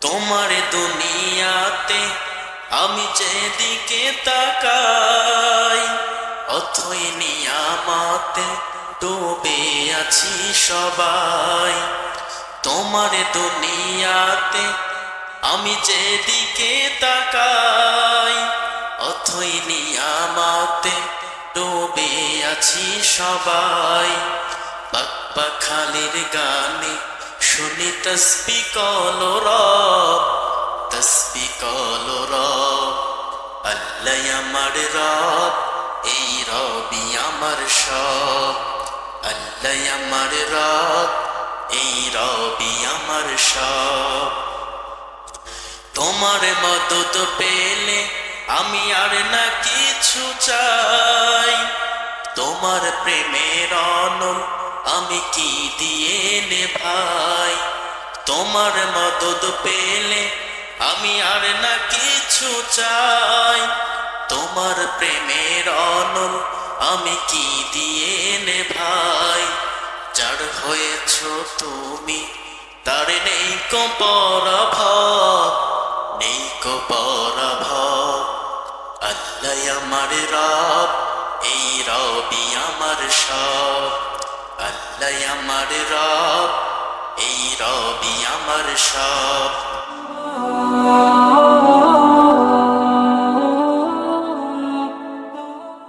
তোমার দুনিয়াতে আমি যেদিকে তাকাই, অথই নিয়ামাতে ডুবে আছি সবাই। তোমার দুনিয়াতে আমি যেদিকে তাকাই, অথই নিয়ামাতে ডুবে আছি সবাই। বাপ্পা খালির গানে শুনি তসবি কলো রব, তসবি কলো রব। আল্লাহ আমার রব, এই রবি আমার সব। আল্লাহ আমার রব, এই রবি আমার সব। তোমার মদত পেলে আমি আর না কিছু চাই। তোমার প্রেমের অনল আমি কি দিয়ে নে ভাই তোমার মদত পেলে আমি আর না কিছু চাই। তোমার প্রেমের অনল আমি কি দিয়ে নে ভাই? যার হয়েছ তুমি, তার নেই কপরভ নেই কপরভ আল্লাহ আমার রব, এই রবি আমার সব। আল্লাহ আমার রব এই রবি আমার সব।